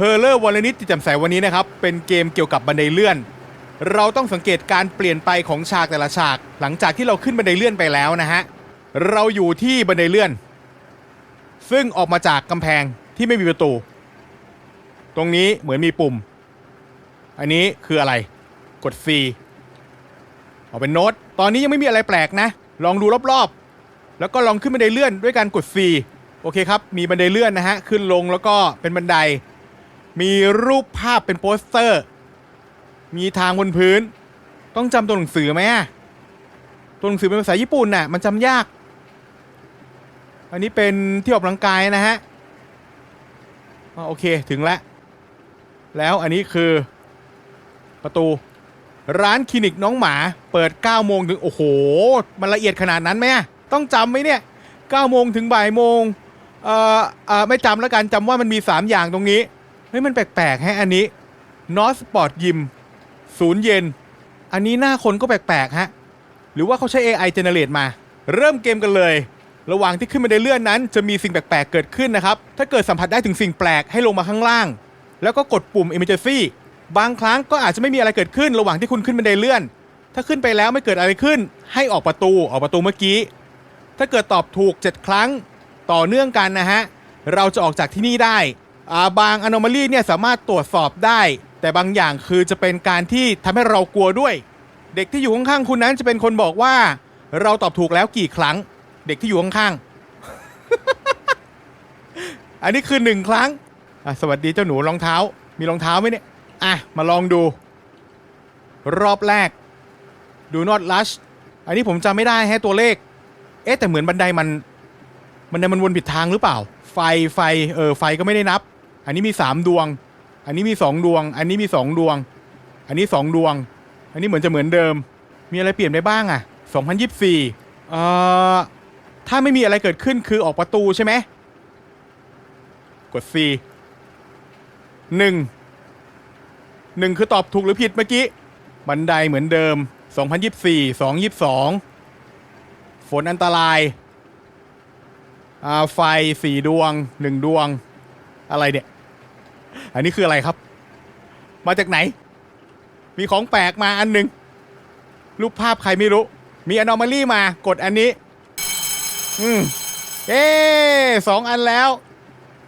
เฮอร์เลอร์วันนิดจิตแจ่มใสวันนี้นะครับ เป็นเกมเกี่ยวกับบันไดเลื่อน เราต้องสังเกตการเปลี่ยนไปของฉากแต่ละฉาก หลังจากที่เราขึ้นบันไดเลื่อนไปแล้วนะฮะ เราอยู่ที่บันไดเลื่อน ซึ่งออกมาจากกำแพงที่ไม่มีประตู ตรงนี้เหมือนมีปุ่ม อันนี้คืออะไร กด C เอาเป็นโน้ต ตอนนี้ยังไม่มีอะไรแปลกนะ ลองดูรอบๆ แล้วก็ลองขึ้นบันไดเลื่อนด้วยการกด C โอเคครับ มีบันไดเลื่อนนะฮะ ขึ้นลงแล้วก็เป็นบันได มีรูปภาพเป็นโปสเตอร์ มีทางบนพื้น ต้องจำตัวหนังสือไหมอะตัวหนังสือเป็นภาษาญี่ปุ่นน่ะ มันจำยาก อันนี้เป็นที่ออกกำลังกายนะฮะอ่าโอเคถึงแล้วแล้วอันนี้คือประตู ร้านคลินิกน้องหมา เปิด9โมงถึง โอ้โห มันละเอียดขนาดนั้นไหมต้องจำไหมเนี่ย9โมงถึงบ่ายโมงเอ่อเอ่อไม่จำแล้วกันจำว่ามันมี 3 อย่างตรงนี้ เฮ้ยมันแปลกๆฮะอันนี้นอสปอร์ตยิมศูนย์เย็น อันนี้หน้าคนก็แปลกๆฮะ หรือว่าเขาใช้ AI generate มา เริ่มเกมกันเลย ระหว่างที่ขึ้นมาได้เลื่อนนั้น จะมีสิ่งแปลกๆเกิดขึ้นนะครับ ถ้าเกิดสัมผัสได้ถึงสิ่งแปลกให้ลงมาข้างล่าง แล้วก็กดปุ่ม emergency บางครั้งก็อาจจะไม่มีอะไรเกิดขึ้น ระหว่างที่คุณขึ้นบันไดเลื่อน ถ้าขึ้นไปแล้วไม่เกิดอะไรขึ้น ให้ออกประตูออกประตูเมื่อกี้ ถ้าเกิดตอบถูก 7 ครั้งต่อเนื่องกันนะฮะ เราจะออกจากที่นี่ได้ บาง anomaly เนี่ยสามารถตรวจสอบได้ แต่บางอย่างคือจะเป็นการที่ทำให้เรากลัวด้วย เด็กที่อยู่ข้างๆคุณนั้นจะเป็นคนบอกว่า เราตอบถูกแล้วกี่ครั้ง เด็กที่อยู่ข้างๆ อันนี้คือหนึ่งครั้งสวัสดีเจ้าหนูรองเท้า มีรองเท้าไหมเนี่ยอะมาลองดู รอบแรก ดูนอตลัชอันนี้ผมจำไม่ได้แฮะตัวเลข เอ๊ะแต่เหมือนบันไดมันบันไดมันวนผิดทางหรือเปล่า ไฟไฟเออไฟก็ไม่ได้นับ อันนี้มีสามดวง อันนี้มีสองดวง อันนี้มีสองดวง อันนี้สองดวง อันนี้เหมือนจะเหมือนเดิม มีอะไรเปลี่ยนไปบ้างอะ2024เอ่อถ้าไม่มีอะไรเกิดขึ้นคือออกประตูใช่ไหมกด C หนึ่งหนึ่งคือตอบถูกหรือผิดเมื่อกี้ บันไดเหมือนเดิม 2024 222 ฝนอันตรายอ่าไฟสี่ดวงหนึ่งดวง อะไรเนี่ย อันนี้คืออะไรครับ มาจากไหน มีของแปลกมาอันหนึ่งรูปภาพใครไม่รู้ มีอนอมาลี่มากดอันนี้ อืมเย้สองอันแล้ว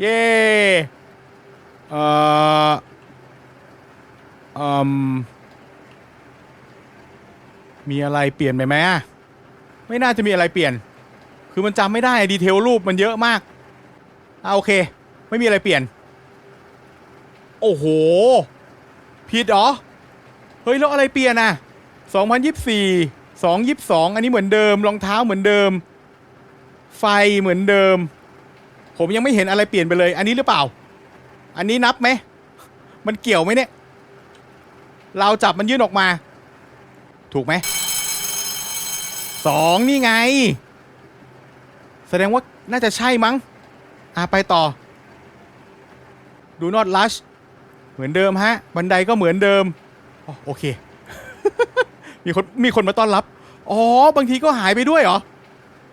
เย้เอ่ออ่มมีอะไรเปลี่ยนไปไหมไม่น่าจะมีอะไรเปลี่ยน คือมันจำไม่ได้ดีเทลรูปมันเยอะมากอ่าโอเค ไม่มีอะไรเปลี่ยน โอ้โห ผิดเหรอ เฮ้ย แล้วอะไรเปลี่ยนอะ 2024 222 อันนี้เหมือนเดิม รองเท้าเหมือนเดิม ไฟเหมือนเดิม ผมยังไม่เห็นอะไรเปลี่ยนไปเลย อันนี้หรือเปล่า อันนี้นับไหม มันเกี่ยวไหมเนี่ย เราจับมันยื่นออกมา ถูกไหมสองนี่ไง แสดงว่าน่าจะใช่มั้ง อะไปต่อดูนอตลัช เหมือนเดิมฮะ บันไดก็เหมือนเดิมโอเค มีคนมีคนมาต้อนรับ อ๋อ บางทีก็หายไปด้วยเหรอ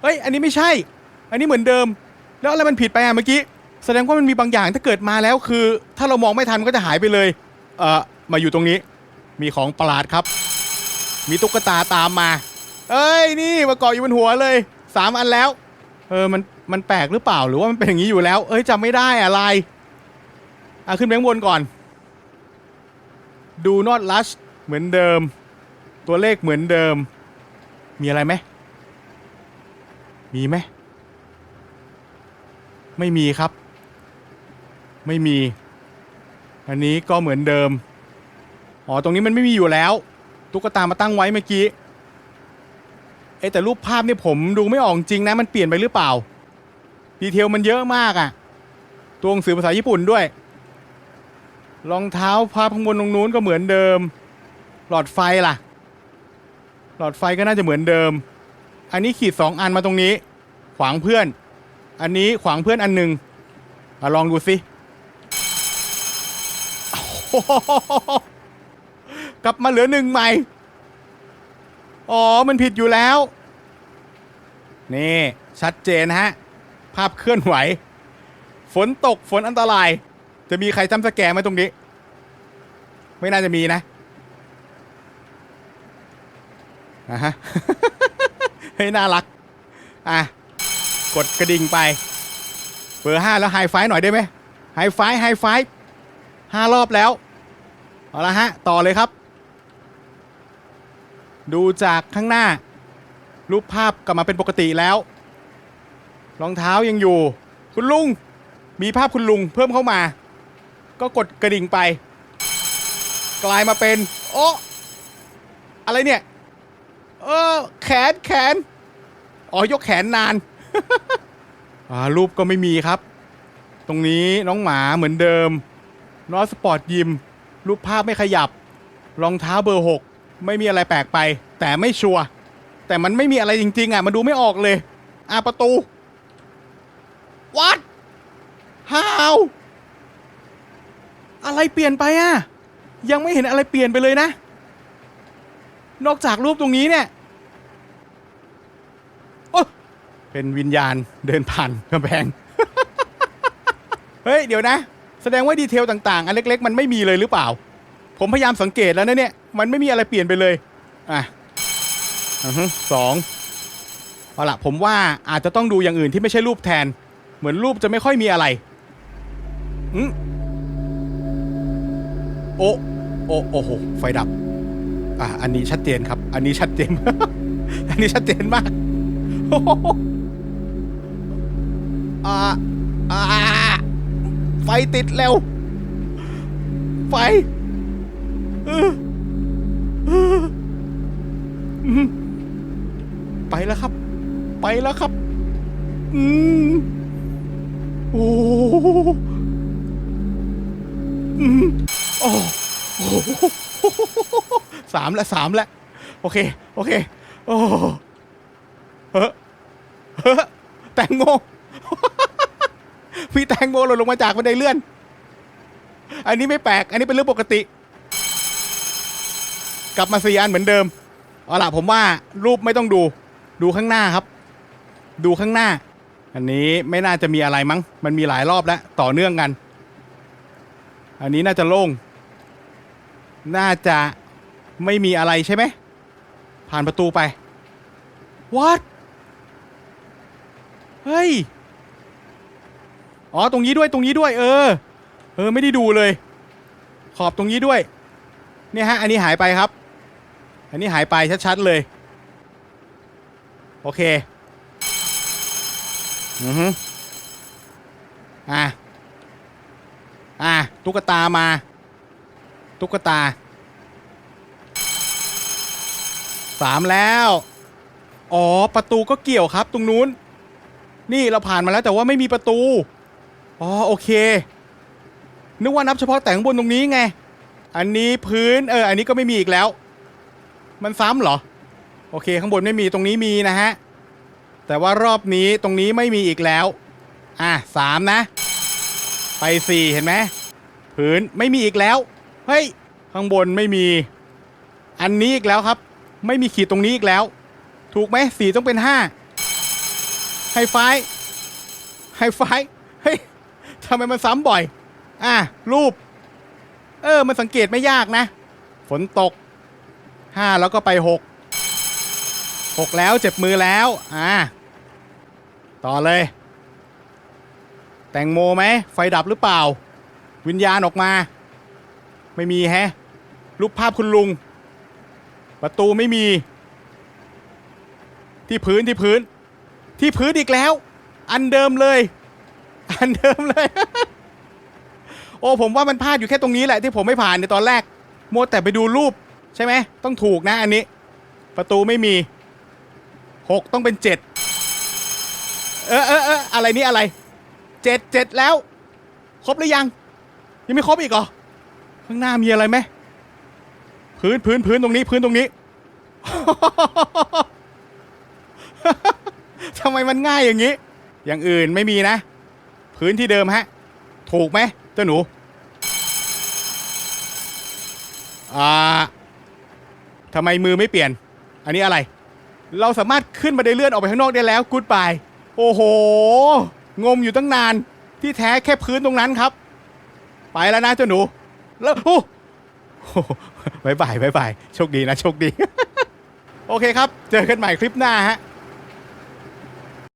เฮ้ย อันนี้ไม่ใช่ อันนี้เหมือนเดิม แล้วอะไรมันผิดไปอะเมื่อกี้ แสดงว่ามันมีบางอย่างถ้าเกิดมาแล้วคือ ถ้าเรามองไม่ทันมันก็จะหายไปเลย เอ่อ มาอยู่ตรงนี้ มีของประหลาดครับ มีตุ๊กตาตามมา เอ้ย นี่มาเกาะอยู่บนหัวเลยสามอันแล้ว เออ มัน มันแปลกหรือเปล่า หรือว่ามันเป็นอย่างนี้อยู่แล้ว เอ้ยจำไม่ได้อะไร อะขึ้นไปข้างบนก่อน ดูนอตลัชเหมือนเดิม ตัวเลขเหมือนเดิม มีอะไรไหม มีไหม ไม่มีครับ ไม่มี อันนี้ก็เหมือนเดิม อ๋อ ตรงนี้มันไม่มีอยู่แล้ว ตุ๊กตามาตั้งไว้เมื่อกี้ เอ๊แต่รูปภาพนี่ผมดูไม่ออกจริงนะ มันเปลี่ยนไปหรือเปล่า ดีเทลมันเยอะมากอะ่ะ ตัวหนังสือภาษาญี่ปุ่นด้วย รองเท้าภาพข้างบนตรงนู้นก็เหมือนเดิม หลอดไฟล่ะ หลอดไฟก็น่าจะเหมือนเดิม อันนี้ขีดสองอันมาตรงนี้ ขวางเพื่อน อันนี้ขวางเพื่อนอันหนึ่งอะลองดูสิกลับมาเหลือหนึ่งใหม่ อ๋อ มันผิดอยู่แล้ว นี่ ชัดเจนฮะ ภาพเคลื่อนไหว ฝนตกฝนอันตราย จะมีใครจำสแกร์ไหมตรงนี้ ไม่น่าจะมีนะอะฮะเฮ้ยน่ารัก อะ กดกระดิ่งไป เบอร์ห้าแล้วไฮไฟหน่อยได้ไหมไฮไฟไฮไฟห้ารอบแล้ว เอาละฮะ ต่อเลยครับ ดูจากข้างหน้า รูปภาพกลับมาเป็นปกติแล้ว รองเท้ายังอยู่ คุณลุง มีภาพคุณลุงเพิ่มเข้ามา ก็กดกระดิ่งไป กลายมาเป็น โอ้อะไรเนี่ย เออ แขนแขน อ๋อ ยกแขนนาน อ่า รูปก็ไม่มีครับ ตรงนี้น้องหมาเหมือนเดิม นอสปอร์ตยิม รูปภาพไม่ขยับ รองเท้าเบอร์หกไม่มีอะไรแปลกไป แต่ไม่ชัวร์ แต่มันไม่มีอะไรจริง ๆ อะ มันดูไม่ออกเลย อะ ประตู What How อะไรเปลี่ยนไปอะ ยังไม่เห็นอะไรเปลี่ยนไปเลยนะ นอกจากรูปตรงนี้เนี่ยโอ้เป็นวิญญาณเดินผ่านกำแพง เฮ้ย เดี๋ยวนะ แสดงว่าดีเทลต่างๆ อันเล็ก ๆ มันไม่มีเลยหรือเปล่า ผมพยายามสังเกตแล้วนะเนี่ย มันไม่มีอะไรเปลี่ยนไปเลย อะสองเอาล่ะผมว่าอาจจะต้องดูอย่างอื่นที่ไม่ใช่รูปแทน เหมือนรูปจะไม่ค่อยมีอะไรอืม โอ้โอ้โอ้โหไฟดับ อะอันนี้ชัดเจนครับ อันนี้ชัดเจน อันนี้ชัดเจนมากอ่าอ่าไฟติดเร็วไฟเออเอออืมไปแล้วครับ ไปแล้วครับ อืมโอ้โหอืม โอ้โหสามล้วสามล้วโอเค โอเค โอ้เฮ้อเฮ้อแตงโมมีแตงโมหล่นลงมาจากบันไดเลื่อน อันนี้ไม่แปลก อันนี้เป็นเรื่องปกติ กลับมาสี่อันเหมือนเดิม เอาล่ะผมว่ารูปไม่ต้องดู ดูข้างหน้าครับ ดูข้างหน้า อันนี้ไม่น่าจะมีอะไรมั้ง มันมีหลายรอบแล้ว ต่อเนื่องกัน อันนี้น่าจะโล่ง น่าจะไม่มีอะไรใช่ไหม ผ่านประตูไป what เฮ้ย อ๋อ ตรงนี้ด้วย ตรงนี้ด้วย เออ เออ ไม่ได้ดูเลย ขอบตรงนี้ด้วย เนี่ยฮะ อันนี้หายไปครับ อันนี้หายไปชัดๆเลย โอเค อือฮึอะ อะ ตุ๊กตามา ตุ๊กตาสามแล้ว อ๋อ ประตูก็เกี่ยวครับ ตรงนู้น นี่เราผ่านมาแล้วแต่ว่าไม่มีประตู อ๋อ โอเค นึกว่านับเฉพาะแต่งบนตรงนี้ไง อันนี้พื้น เออ อันนี้ก็ไม่มีอีกแล้ว มันซ้ำเหรอ โอเค ข้างบนไม่มี ตรงนี้มีนะฮะ แต่ว่ารอบนี้ตรงนี้ไม่มีอีกแล้ว อะสามนะ ไปสี่เห็นไหม พื้นไม่มีอีกแล้ว เฮ้ย ข้างบนไม่มี อันนี้อีกแล้วครับ ไม่มีขีดตรงนี้อีกแล้ว ถูกไหมสี่ต้องเป็นห้าไฮไฟไฮไฟเฮ้ยทำไมมันซ้ำบ่อย อะ รูป เออ มันสังเกตไม่ยากนะ ฝนตกห้าแล้วก็ไปหกหกแล้วเจ็บมือแล้ว อ่า ต่อเลย แตงโมไหม ไฟดับหรือเปล่า วิญญาณออกมา ไม่มีแฮะ รูปภาพคุณลุง ประตูไม่มี ที่พื้นที่พื้น ที่พื้นอีกแล้ว อันเดิมเลย อันเดิมเลย โอ้ผมว่ามันพลาดอยู่แค่ตรงนี้แหละที่ผมไม่ผ่านในตอนแรกมัวแต่ไปดูรูปใช่ไหมต้องถูกนะอันนี้ ประตูไม่มีหกต้องเป็นเจ็ดเออเออเอออะไรนี่อะไรเจ็ดเจ็ดแล้ว ครบหรือยัง ยังไม่ครบอีกเหรอ ข้างหน้ามีอะไรไหมพื้นพื้นพื้นตรงนี้ พื้นตรงนี้ ทำไมมันง่ายอย่างนี้ อย่างอื่นไม่มีนะ พื้นที่เดิมฮะ ถูกไหมเจ้าหนูอ่าทำไมมือไม่เปลี่ยน อันนี้อะไร เราสามารถขึ้นบันไดเลื่อนออกไปข้างนอกได้แล้วกูดบายโอ้โห งมอยู่ตั้งนาน ที่แท้แค่พื้นตรงนั้นครับ ไปแล้วนะเจ้าหนู แล้วโอ้โหบายบายบายบายโชคดีนะ โชคดี โอเคครับ เจอกันใหม่คลิปหน้าฮะ